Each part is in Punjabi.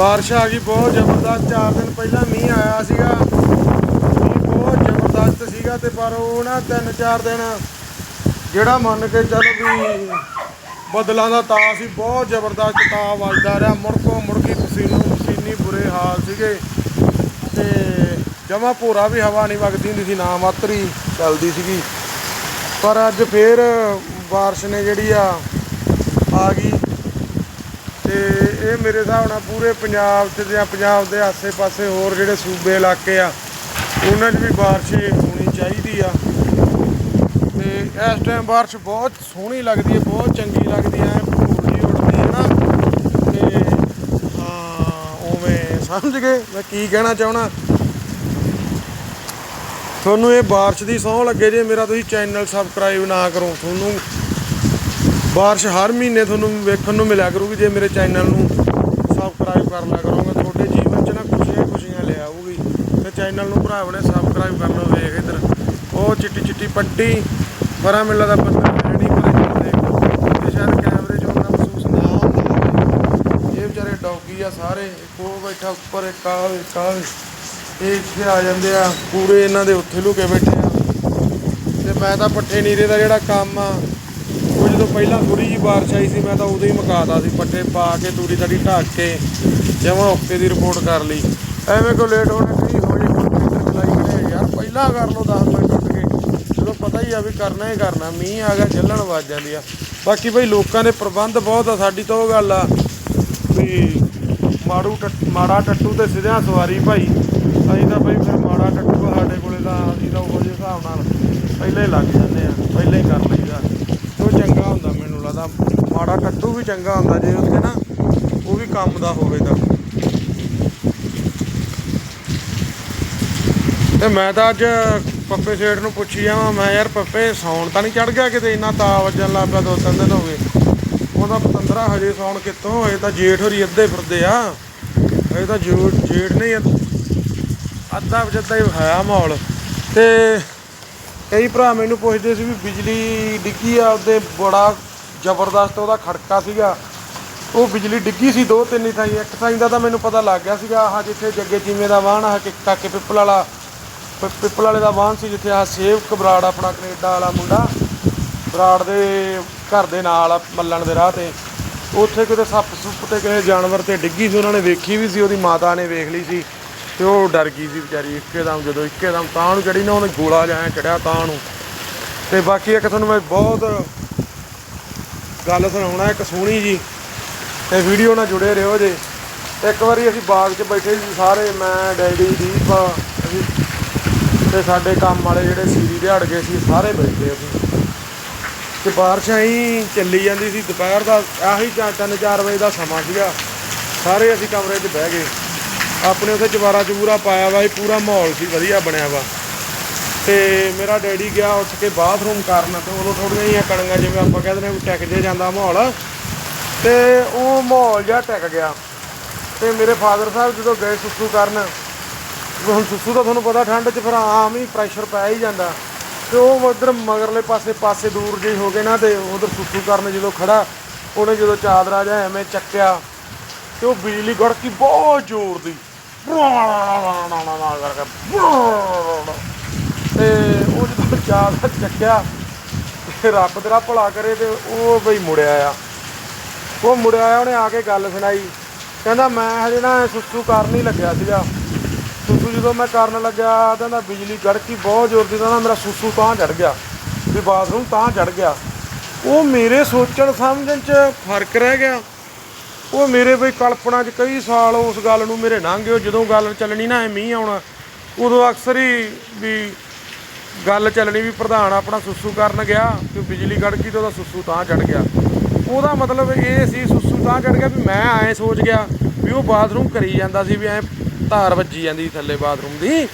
ਬਾਰਿਸ਼ ਆ ਗਈ, ਬਹੁਤ ਜ਼ਬਰਦਸਤ 4 ਦਿਨ ਪਹਿਲਾਂ ਮੀਂਹ ਆਇਆ ਸੀਗਾ। ਮੀਂਹ ਬਹੁਤ ਜ਼ਬਰਦਸਤ ਸੀਗਾ ਤੇ ਪਰ ਉਹ ਨਾ 3-4 ਦਿਨ ਜਿਹੜਾ ਮੰਨ ਕੇ ਚੱਲ ਵੀ ਬਦਲਾਂ ਦਾ ਤਾ ਸੀ, ਬਹੁਤ ਜ਼ਬਰਦਸਤ ਤਾ ਵੱਜਦਾ ਰਿਹਾ। ਮੁੜਕੋ ਮੁੜਕੀ ਪਸੀਨੋ ਪਸੀਨੀ ਬੁਰੇ ਹਾਲ ਸੀਗੇ ਤੇ ਜਮਾ ਭੋਰਾ ਵੀ ਹਵਾ ਨਹੀਂ ਵਗਦੀ ਹੁੰਦੀ ਸੀ, ਨਾ ਮਾਤਰੀ ਚੱਲਦੀ ਸੀਗੀ। ਪਰ ਅੱਜ ਫੇਰ ਬਾਰਿਸ਼ ਨੇ ਜਿਹੜੀ ਆ ਆ ਗਈ ਤੇ ਇਹ ਮੇਰੇ ਹਿਸਾਬ ਨਾਲ ਪੂਰੇ ਪੰਜਾਬ 'ਚ ਜਾਂ ਪੰਜਾਬ ਦੇ ਆਸੇ-ਪਾਸੇ ਹੋਰ ਜਿਹੜੇ ਸੂਬੇ ਇਲਾਕੇ ਆ, ਉਹਨਾਂ 'ਚ ਵੀ ਬਾਰਿਸ਼ ਹੋਣੀ ਚਾਹੀਦੀ ਆ। ਤੇ ਇਸ ਟਾਈਮ ਬਾਰਿਸ਼ ਬਹੁਤ ਸੋਹਣੀ ਲੱਗਦੀ ਹੈ, ਬਹੁਤ ਚੰਗੀ ਲੱਗਦੀ ਹੈ ਧੂੜ ਉੱਡਦੀ ਹੈ ਨਾ। ਤੇ, ਹਾਂ, ਉਵੇਂ ਸਮਝ ਗਏ, ਮੈਂ ਕੀ ਕਹਿਣਾ ਚਾਹਣਾ ਤੁਹਾਨੂੰ ਇਹ ਬਾਰਿਸ਼ ਦੀ ਸੌਂ ਲੱਗੇ ਜੇ, ਮੇਰਾ ਤੁਸੀਂ ਚੈਨਲ ਸਬਸਕ੍ਰਾਈਬ ਨਾ ਕਰੋ। ਤੁਹਾਨੂੰ ਬਾਰਿਸ਼ ਹਰ ਮਹੀਨੇ ਤੁਹਾਨੂੰ ਵੇਖਣ ਨੂੰ ਮਿਲਿਆ ਕਰੂਗੀ, ਜੇ ਮੇਰੇ ਚੈਨਲ ਨੂੰ ਸਬਸਕ੍ਰਾਈਬ ਕਰ ਲਿਆ ਕਰੋਗੇ ਤੁਹਾਡੇ ਜੀਵਨ 'ਚ ਨਾ ਖੁਸ਼ੀਆਂ ਖੁਸ਼ੀਆਂ ਲੈ ਆਊਗੀ। ਤੇ ਚੈਨਲ ਨੂੰ ਭਰਾਵਾਂ ਨੇ ਸਬਸਕ੍ਰਾਈਬ ਕਰ ਲਓ ਵੇਖ ਇਧਰ। ਉਹ ਚਿੱਟੀ ਚਿੱਟੀ ਪੱਟੀ ਪਰਾਂ ਮਿਲਦਾ ਦਾ ਬੰਦਾ ਹੈ ਨਹੀਂ ਪਰੇ ਜਾਂਦੇ ਇਹ ਸ਼ਾਇਦ ਕੈਮਰੇ 'ਚ ਉਹਨਾਂ ਮਹਿਸੂਸ ਨਾ ਹੁੰਦਾ ਇਹ ਵਿਚਾਰੇ ਡੌਗੀ ਆ ਸਾਰੇ, ਇੱਕੋ ਬੈਠਾ ਉੱਪਰ, ਇੱਕ ਆ ਇੱਕ ਆ ਇਹ ਇੱਥੇ ਆ ਜਾਂਦੇ ਆ, ਪੂਰੇ ਇਹਨਾਂ ਦੇ ਉੱਥੇ ਲੁਕੇ ਬੈਠੇ ਆ। ਤੇ ਮੈਂ ਤਾਂ ਪੱਠੇ ਨੀਰੇ ਦਾ ਜਿਹੜਾ ਕੰਮ ਆ ਜਦੋਂ ਪਹਿਲਾਂ ਥੋੜੀ ਜੀ ਬਾਰਿਸ਼ ਆਈ ਸੀ, ਮੈਂ ਤਾਂ ਉਦੋਂ ਹੀ ਮੁਕਾਤਾ ਸੀ ਪੱਟੇ ਪਾ ਕੇ, ਤੂੜੀ ਤੜੀ ਢੱਕ ਕੇ, ਜਮਾਂ ਓਕੇ ਦੀ ਰਿਪੋਰਟ ਕਰ ਲਈ। ਐਵੇਂ ਕੋ ਲੇਟ ਹੋਣਾ ਨਹੀਂ ਹੋ ਜੇ ਕੰਪਿਊਟਰ ਚਲਾਈ ਕਰੇ ਯਾਰ, ਪਹਿਲਾਂ ਕਰ ਲਓ 10 ਮਿੰਟ ਉੱਠ ਕੇ, ਜਦੋਂ ਪਤਾ ਹੀ ਆ ਵੀ ਕਰਨਾ ਹੀ ਕਰਨਾ, ਮੀਂਹ ਆ ਗਿਆ ਚੱਲਣ ਵੱਜ ਜਾਂਦੀ ਆ। ਬਾਕੀ ਬਈ ਲੋਕਾਂ ਦੇ ਪ੍ਰਬੰਧ ਬਹੁਤ ਆ, ਸਾਡੀ ਤਾਂ ਉਹ ਗੱਲ ਆ ਵੀ ਮਾੜੂ ਟੱਟ- ਮਾੜਾ ਟੱਟੂ ਤੇ ਸਿੱਧਿਆਂ ਸਵਾਰੀ ਭਾਈ। ਅਸੀਂ ਤਾਂ ਬਈ ਫਿਰ ਮਾੜਾ ਟੱਟੂ ਸਾਡੇ ਕੋਲੇ ਤਾਂ, ਅਸੀਂ ਤਾਂ ਉਹੋ ਜਿਹੇ ਹਿਸਾਬ ਨਾਲ ਪਹਿਲਾਂ ਹੀ ਲੱਗ ਜਾਂਦੇ ਆ, ਪਹਿਲਾਂ ਹੀ ਕਰ ਲਈਦਾ। ਚੰਗਾ ਹੁੰਦਾ ਮੈਨੂੰ ਲੱਗਦਾ। ਮਾੜਾ ਕੱਟੂ ਵੀ ਚੰਗਾ ਹੁੰਦਾ, ਜੇ ਉੱਥੇ ਨਾ ਉਹ ਵੀ ਕੰਮ ਦਾ ਹੋਵੇ ਤਾਂ। ਤੇ ਮੈਂ ਤਾਂ ਅੱਜ ਪੱਪੇ ਸੇਠ ਨੂੰ ਪੁੱਛੀ ਜਾਵਾਂ, ਮੈਂ ਯਾਰ ਪੱਪੇ ਸੌਣ ਤਾਂ ਨਹੀਂ ਚੜ ਗਿਆ ਕਿਤੇ, ਇੰਨਾ ਤਾਪ ਵੱਜਣ ਲੱਗ ਪਿਆ ਦੋ ਤਿੰਨ ਦਿਨ ਹੋ ਗਏ। ਉਹਦਾ ਪਤੰਦਰਾ ਹਜੇ ਸੌਣ ਕਿੱਥੋਂ? ਇਹ ਤਾਂ ਜੇਠ ਹੋਰੀ ਅੱਧੇ ਫਿਰਦੇ ਆ। ਇਹ ਤਾਂ ਜੋ ਜੇਠ ਨਹੀਂ, ਅੱਧਾ ਵਜਦਾ ਹੀ ਹੋਇਆ ਮਾਹੌਲ। ਤੇ ਕਈ ਭਰਾ ਮੈਨੂੰ ਪੁੱਛਦੇ ਸੀ ਵੀ ਬਿਜਲੀ ਡਿੱਗੀ ਆ, ਉਹਦੇ ਬੜਾ ਜ਼ਬਰਦਸਤ ਉਹਦਾ ਖੜਕਾ ਸੀਗਾ। ਉਹ ਬਿਜਲੀ ਡਿੱਗੀ ਸੀ ਦੋ ਤਿੰਨ ਥਾਈ, ਇੱਕ ਥਾਈ ਦਾ ਤਾਂ ਮੈਨੂੰ ਪਤਾ ਲੱਗ ਗਿਆ ਸੀਗਾ, ਆਹ ਜਿੱਥੇ ਜੱਗੇ ਚੀਮੇ ਦਾ ਵਾਹਣ ਆ ਕਿ ਕਾਕੇ ਪਿੱਪਲ ਵਾਲਾ ਪਿੱਪਲ ਵਾਲੇ ਦਾ ਵਾਹਣ ਸੀ, ਜਿੱਥੇ ਆ ਸੇਵ ਕਬਰਾੜ ਆਪਣਾ ਕੈਨੇਡਾ ਵਾਲਾ ਮੁੰਡਾ, ਬਰਾੜ ਦੇ ਘਰ ਦੇ ਨਾਲ ਮੱਲਣ ਦੇ ਰਾਹ ਤੇ। ਉੱਥੇ ਕਿਤੇ ਸੱਪ ਸੁੱਪ ਤੇ ਕਿਸੇ ਜਾਨਵਰ ਤੇ ਡਿੱਗੀ ਸੀ, ਉਹਨਾਂ ਨੇ ਵੇਖੀ ਵੀ ਸੀ, ਉਹਦੀ ਮਾਤਾ ਨੇ ਵੇਖ ਲਈ ਸੀ। ਤੇ ਉਹ ਡਰ ਗਈ ਸੀ ਵਿਚਾਰੀ ਇੱਕੇਦਮ, ਜਦੋਂ ਇੱਕੇਦਮ ਤਾਂ ਨੂੰ ਚੜੀ ਨਾ, ਉਹਨੇ ਗੋਲਾ ਜਾਇਆ ਚੜਿਆ ਤਾਂ ਨੂੰ। ਤੇ ਬਾਕੀ ਇੱਕ ਤੁਹਾਨੂੰ ਮੈਂ ਬਹੁਤ ਗੱਲ ਸੁਣਾਉਣਾ, ਇੱਕ ਸੋਹਣੀ ਜੀ। ਤੇ ਵੀਡੀਓ ਨਾਲ ਜੁੜੇ ਰਹੋ ਜੇ। ਇੱਕ ਵਾਰੀ ਅਸੀਂ ਬਾਗ 'ਚ ਬੈਠੇ ਸੀ ਸਾਰੇ, ਮੈਂ, ਡੈਡੀ, ਦੀਪ, ਅਸੀਂ ਤੇ ਸਾਡੇ ਕੰਮ ਵਾਲੇ ਜਿਹੜੇ ਸੀਰੀ ਦਿਹਾੜ ਗਏ ਸੀ, ਸਾਰੇ ਬੈਠੇ ਅਸੀਂ। ਤੇ ਬਾਰਿਸ਼ ਆਈ ਚੱਲੀ ਜਾਂਦੀ ਸੀ, ਦੁਪਹਿਰ ਦਾ ਆਹੀ 3-4 ਵਜੇ ਦਾ ਸਮਾਂ ਸੀਗਾ। ਸਾਰੇ ਅਸੀਂ ਕਮਰੇ 'ਚ ਬਹਿ ਗਏ। ਆਪਣੇ ਉੱਥੇ ਚਵਾਰਾ ਚਬੂਰਾ ਪਾਇਆ ਵਾ, ਇਹ ਪੂਰਾ ਮਾਹੌਲ ਸੀ, ਵਧੀਆ ਬਣਿਆ ਵਾ। ਤੇ ਮੇਰਾ ਡੈਡੀ ਗਿਆ ਉੱਠ ਕੇ ਬਾਥਰੂਮ ਕਰਨ ਤੇ ਉਦੋਂ ਥੋੜੀਆਂ ਜਿਹੀਆਂ ਕਣੀਆਂ ਜਿਵੇਂ ਆਪਾਂ ਕਹਿੰਦੇ ਨੇ ਵੀ ਟਿਕ ਜੇ ਜਾਂਦਾ ਮਾਹੌਲ। ਤੇ ਉਹ ਮਾਹੌਲ ਜਿਹਾ ਟਿਕ ਗਿਆ। ਤੇ ਮੇਰੇ ਫਾਦਰ ਸਾਹਿਬ ਜਦੋਂ ਗਏ ਸੁਸੂ ਕਰਨ, ਹੁਣ ਸੁਸੂ ਤਾਂ ਤੁਹਾਨੂੰ ਪਤਾ ਠੰਡ 'ਚ ਫਿਰ ਆਮ ਹੀ ਪ੍ਰੈਸ਼ਰ ਪੈ ਹੀ ਜਾਂਦਾ। ਤੇ ਉਹ ਉਧਰ ਮਗਰਲੇ ਪਾਸੇ ਪਾਸੇ ਦੂਰ ਜਿਹੀ ਹੋ ਗਏ ਨਾ ਤੇ ਉਧਰ ਸੁਸੂ ਕਰਨ ਜਦੋਂ ਖੜਾ, ਉਹਨੇ ਜਦੋਂ ਚਾਦਰਾ ਜਾਂ ਐਵੇਂ ਚੱਕਿਆ, ਤੇ ਉਹ ਬਿਜਲੀ ਗੜਕੀ ਬਹੁਤ ਜ਼ੋਰ ਦੀ। ਤੇ ਉਹ ਜਦੋਂ ਚਾਦਰਾ ਚੱਕਿਆ, ਤੇ ਰੱਬ ਤੇਰਾ ਭਲਾ ਕਰੇ ਤੇ ਉਹ ਬਈ ਮੁੜਿਆ ਆ। ਉਹ ਮੁੜਿਆ ਆਇਆ ਉਹਨੇ ਆ ਕੇ ਗੱਲ ਸੁਣਾਈ। ਕਹਿੰਦਾ, ਮੈਂ ਹਜੇ ਨਾ ਸੁਸੂ ਕਰਨ ਹੀ ਲੱਗਿਆ ਸੀਗਾ। ਸੁਸੂ ਜਦੋਂ ਮੈਂ ਕਰਨ ਲੱਗਿਆ, ਕਹਿੰਦਾ ਬਿਜਲੀ ਗੜਕੀ ਬਹੁਤ ਜ਼ੋਰ ਦੀ, ਕਹਿੰਦਾ ਮੇਰਾ ਸੁਸੂ ਤਾਂ ਚੜ ਗਿਆ। ਵੀ ਬਾਥਰੂਮ ਤਾਂ ਚੜ ਗਿਆ। ਉਹ ਮੇਰੇ ਸੋਚਣ ਸਮਝਣ 'ਚ ਫ਼ਰਕ ਰਹਿ ਗਿਆ। ਉਹ ਮੇਰੇ ਬਈ ਕਲਪਨਾ 'ਚ ਕਈ ਸਾਲ ਉਸ ਗੱਲ ਨੂੰ ਮੇਰੇ ਲੰਘਿਓ ਜਦੋਂ ਗੱਲ ਚੱਲਣੀ ਨਾ ਐ ਮੀਂਹ ਆਉਣਾ। ਉਦੋਂ ਅਕਸਰ ਹੀ ਵੀ ਗੱਲ ਚੱਲਣੀ ਵੀ ਪ੍ਰਧਾਨ ਆਪਣਾ ਸੁਸੂ ਕਰਨ ਗਿਆ ਕਿ ਬਿਜਲੀ ਗੜਕੀ ਤੇ ਉਹਦਾ ਸੁਸੂ ਤਾਂ ਚੜ ਗਿਆ। ਉਹਦਾ ਮਤਲਬ ਇਹ ਸੀ ਸੁਸੂ ਤਾਂ ਚੜ ਗਿਆ ਵੀ ਮੈਂ ਐ ਸੋਚ ਗਿਆ ਵੀ ਉਹ ਬਾਥਰੂਮ ਕਰੀ ਜਾਂਦਾ ਸੀ ਵੀ ਐ ਧਾਰ ਵੱਜੀ ਜਾਂਦੀ ਸੀ ਥੱਲੇ ਬਾਥਰੂਮ ਦੀ।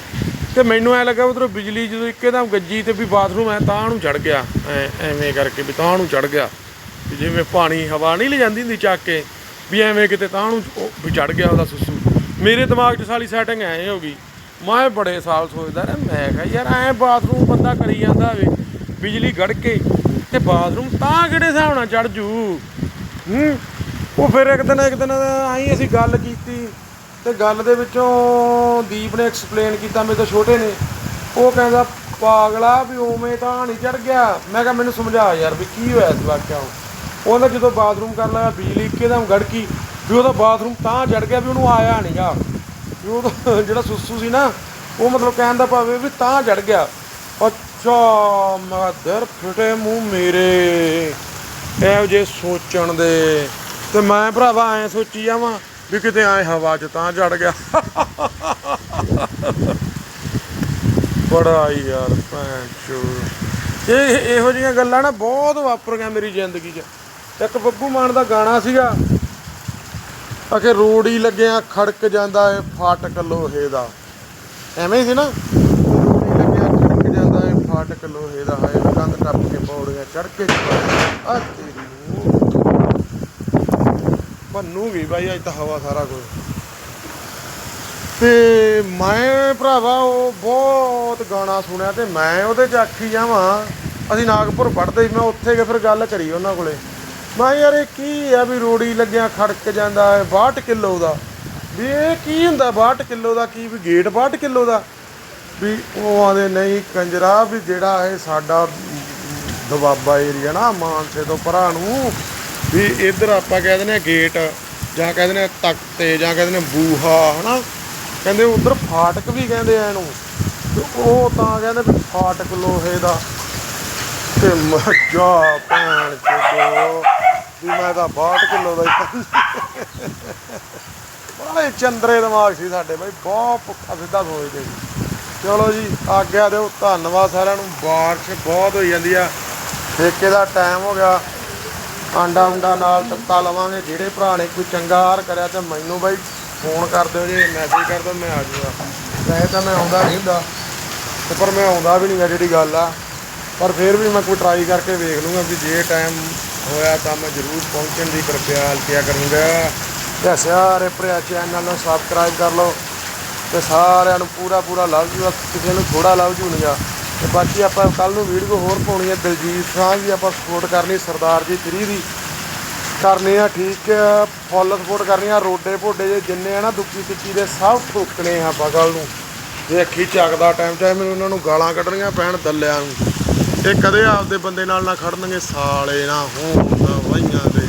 ਤੇ ਮੈਨੂੰ ਐ ਲੱਗਾ ਉਧਰੋਂ ਬਿਜਲੀ ਜਦੋਂ ਇੱਕਦਮ ਗੱਜੀ ਤੇ ਵੀ ਬਾਥਰੂਮ ਐ ਤਾਂ ਨੂੰ ਚੜ ਗਿਆ। ਐ, ਐਵੇਂ ਕਰਕੇ ਵੀ ਤਾਂ ਨੂੰ ਚੜ ਗਿਆ। ਵੀ ਜਿਵੇਂ ਪਾਣੀ ਹਵਾ ਨਹੀਂ ਲੈ ਜਾਂਦੀ ਹੁੰਦੀ ਚੱਕ ਕੇ। ਵੀ ਐਵੇਂ ਕਿਤੇ ਤਾਂ ਨੂੰ ਵੀ ਚੜ ਗਿਆ ਉਹਦਾ ਸੁਸੂ। ਮੇਰੇ ਦਿਮਾਗ 'ਚ ਸਾਲੀ ਸੈਟਿੰਗ ਐ ਹੋ ਗਈ। ਮੈਂ ਬੜੇ ਸਾਲ ਸੋਚਦਾ ਰਿਹਾ, ਮੈਂ ਕਿਹਾ ਯਾਰ ਐ ਬਾਥਰੂਮ ਬੰਦਾ ਕਰੀ ਜਾਂਦਾ ਵੇ, ਬਿਜਲੀ ਗੜ ਕੇ ਤੇ ਬਾਥਰੂਮ ਤਾਂ ਕਿਹੜੇ ਹਿਸਾਬ ਨਾਲ ਚੜ ਜੂ? ਹੂੰ? ਉਹ ਫਿਰ ਇੱਕ ਦਿਨ ਇੱਕ ਦਿਨ ਆਈ ਅਸੀਂ ਗੱਲ ਕੀਤੀ ਤੇ ਗੱਲ ਦੇ ਵਿੱਚੋਂ ਦੀਪ ਨੇ ਐਕਸਪਲੇਨ ਕੀਤਾ, ਮੇਰੇ ਤੋਂ ਛੋਟੇ ਨੇ। ਉਹ ਕਹਿੰਦਾ, ਪਾਗਲਾ ਵੀ ਉਵੇਂ ਤਾਂ ਨਹੀਂ ਚੜ ਗਿਆ। ਮੈਂ ਕਿਹਾ, ਮੈਨੂੰ ਸਮਝਾ ਯਾਰ ਵੀ ਕੀ ਹੋਇਆ ਇਸ ਵਾਕਿਆ ਉਹ? ਉਹਨੇ ਜਦੋਂ ਬਾਥਰੂਮ ਕਰਨ ਲੱਗਾ, ਬਿਜਲੀ ਇੱਕਦਮ ਗੜਕੀ, ਵੀ ਉਹਦਾ ਬਾਥਰੂਮ ਤਾਂ ਚੜ ਗਿਆ ਵੀ ਉਹਨੂੰ ਆਇਆ ਨਹੀਂਗਾ ਵੀ ਉਹਦਾ ਜਿਹੜਾ ਸੁੱਸੂ ਸੀ ਨਾ, ਉਹ ਮਤਲਬ ਕਹਿਣ ਦਾ ਭਾਵੇਂ ਵੀ ਤਾਂ ਚੜ ਗਿਆ। ਅੱਛਾ, ਮਦਰ, ਫਟੇ ਮੂੰਹ ਮੇਰੇ। ਇਹੋ ਜੇ ਸੋਚਣ ਦੇ। ਤੇ ਮੈਂ ਭਰਾਵਾ ਐ ਸੋਚੀ ਜਾਵਾਂ ਵੀ ਕਿਤੇ ਐ ਹਵਾ 'ਚ ਤਾਂ ਚੜ ਗਿਆ। ਬੜਾ ਹੀ ਯਾਰ, ਭੈਣ ਚੋਦ ਇਹ ਇਹੋ ਜਿਹੀਆਂ ਗੱਲਾਂ ਨਾ ਬਹੁਤ ਵਾਪਰ ਗਿਆ ਮੇਰੀ ਜ਼ਿੰਦਗੀ 'ਚ। ਇੱਕ ਬੱਬੂ ਮਾਨ ਦਾ ਗਾਣਾ ਸੀਗਾ। ਅਕੇ ਰੋੜੀ ਲੱਗਿਆ, ਖੜਕ ਜਾਂਦਾ ਏ ਫਾਟਕ ਲੋਹੇ ਦਾ। ਐਵੇਂ ਸੀ ਨਾ? ਰੋੜੀ ਲੱਗਿਆ, ਖੜਕ ਜਾਂਦਾ ਏ ਫਾਟਕ ਲੋਹੇ ਦਾ। ਹਾਏ, ਕੰਧ ਟੱਪ ਕੇ ਪੌੜੀਆਂ ਚੜ ਕੇ ਆ ਤੇਰੀ ਨੂੰ ਬਾਈ, ਅੱਜ ਤਾਂ ਹਵਾ ਸਾਰਾ ਕੁਝ। ਤੇ ਮੈਂ ਭਰਾਵਾ, ਉਹ ਬਹੁਤ ਗਾਣਾ ਸੁਣਿਆ ਤੇ ਮੈਂ ਉਹਦੇ ਚ ਆਖੀ ਜਾਵਾਂ। ਅਸੀਂ ਨਾਗਪੁਰ ਪੜ੍ਹਦੇ ਸੀ, ਮੈਂ ਉੱਥੇ ਗਏ ਫਿਰ ਗੱਲ ਕਰੀ ਉਹਨਾਂ ਕੋਲੇ। ਮੈਂ ਯਾਰ ਇਹ ਕੀ ਆ ਵੀ ਰੋੜੀ ਲੱਗਿਆ, ਖੜਕ ਜਾਂਦਾ ਹੈ 62 ਕਿਲੋ ਦਾ। ਵੀ ਇਹ ਕੀ ਹੁੰਦਾ 62 ਕਿਲੋ ਦਾ? ਕੀ ਵੀ ਗੇਟ 62 ਕਿਲੋ ਦਾ? ਵੀ ਉਹ ਆਂਦੇ, ਨਹੀਂ ਕੰਜਰਾ, ਵੀ ਜਿਹੜਾ ਇਹ ਸਾਡਾ ਦਵਾਬਾ ਏਰੀਆ ਨਾ, ਮਾਨਸੇ ਤੋਂ ਭਰਾ ਨੂੰ, ਵੀ ਇੱਧਰ ਆਪਾਂ ਕਹਿ ਦਿੰਦੇ ਆ ਗੇਟ, ਜਾਂ ਕਹਿ ਦਿੰਦੇ ਆ ਤਖਤੇ ਜਾਂ ਕਹਿ ਦਿੰਦੇ ਆ ਬੂਹਾ, ਹਨਾ? ਕਹਿੰਦੇ ਉਧਰ ਫਾਟਕ ਵੀ ਕਹਿੰਦੇ ਆ ਇਹਨੂੰ। ਤੇ ਉਹ ਤਾਂ ਕਹਿੰਦੇ ਵੀ ਫਾਟਕ ਲੋਹੇ ਦਾ। ਤੇ ਮੱਜਾ ਭੈਣ ਚੋਦੋ। ਵੀ ਮੈਂ ਤਾਂ 62 ਕਿਲੋ ਦਾ ਹੀ ਬੜੇ ਚੰਦਰੇ ਦਿਮਾਗ ਸੀ ਸਾਡੇ ਬਾਈ, ਬਹੁਤ ਪੁੱਠਾ ਸਿੱਧਾ ਸੋਚਦੇ ਸੀ। ਚਲੋ ਜੀ, ਆਗਿਆ ਦਿਓ, ਧੰਨਵਾਦ ਸਾਰਿਆਂ ਨੂੰ। ਬਾਰਿਸ਼ ਬਹੁਤ ਹੋਈ ਜਾਂਦੀ ਆ। ਠੇਕੇ ਦਾ ਟਾਈਮ ਹੋ ਗਿਆ। ਆਂਡਾ ਉਂਡਾ ਨਾਲ ਤੱਤਾ ਲਵਾਂਗੇ। ਜਿਹੜੇ ਭਰਾ ਨੇ ਕੋਈ ਚੰਗਾ ਹਾਰ ਕਰਿਆ ਤੇ ਮੈਨੂੰ ਬਾਈ ਫੋਨ ਕਰ ਦਿਓ ਜੇ ਮੈਸੇਜ ਕਰ ਦਿਓ, ਮੈਂ ਆ ਜਾਊਗਾ ਵੈਸੇ ਤਾਂ ਮੈਂ ਆਉਂਦਾ ਨਹੀਂ ਹੁੰਦਾ। ਤੇ ਪਰ ਮੈਂ ਆਉਂਦਾ ਵੀ ਨਹੀਂ ਆ ਜਿਹੜੀ ਗੱਲ ਆ। ਪਰ ਫਿਰ ਵੀ ਮੈਂ ਕੋਈ ਟਰਾਈ ਕਰਕੇ ਵੇਖ ਲੂੰਗਾ ਵੀ ਜੇ ਟਾਈਮ ਹੋਇਆ ਤਾਂ ਮੈਂ ਜ਼ਰੂਰ ਪਹੁੰਚਣ ਦੀ ਕਿਰਪਾਲ ਕਿਆ ਕਰੂੰਗਾ। ਤੇ ਸਾਰੇ ਭਰਿਆ ਚੈਨਲ ਨੂੰ ਸਬਸਕ੍ਰਾਈਬ ਕਰ ਲਓ ਤੇ ਸਾਰਿਆਂ ਨੂੰ ਪੂਰਾ ਪੂਰਾ ਲਵ ਯੂ ਕਿਸੇ ਨੂੰ ਥੋੜਾ ਲਵ ਯੂ ਨਹੀਂ ਆ। ਤੇ ਬਾਕੀ ਆਪਾਂ ਕੱਲ ਨੂੰ ਵੀਡੀਓ ਹੋਰ ਪਾਉਣੀ ਹੈ ਦਲਜੀਤ ਸਿੰਘ ਦੀ ਆਪਾਂ ਸਪੋਰਟ ਕਰਨੀ, ਸਰਦਾਰ ਜੀ 3 ਦੀ ਕਰਨੀ ਆ, ਠੀਕ ਫੁੱਲ ਸਪੋਰਟ ਕਰਨੀ ਆ, ਰੋਡੇ ਭੋਡੇ ਜੇ ਜਿੰਨੇ ਆ ਨਾ ਦੁੱਕੀ ਤਿੱਕੀ ਦੇ ਸਭ ਠੋਕਣੇ ਆ ਆਪਾਂ ਨੂੰ। ਜੇ ਅੱਖੀ ਚੱਕਦਾ ਟਾਈਮ ਟਾਈਮ ਮੈਨੂੰ ਉਹਨਾਂ ਨੂੰ ਗਾਲਾਂ ਕੱਢਣੀਆਂ ਪੈਣ, ਦੱਲਿਆਂ ਨੂੰ। ਇਹ ਕਦੇ ਆਪਦੇ ਬੰਦੇ ਨਾਲ ਨਾ ਖੜਨਗੇ ਸਾਲੇ ਨਾ ਹੋਣ ਨਾ ਵਾਈਆਂ ਦੇ।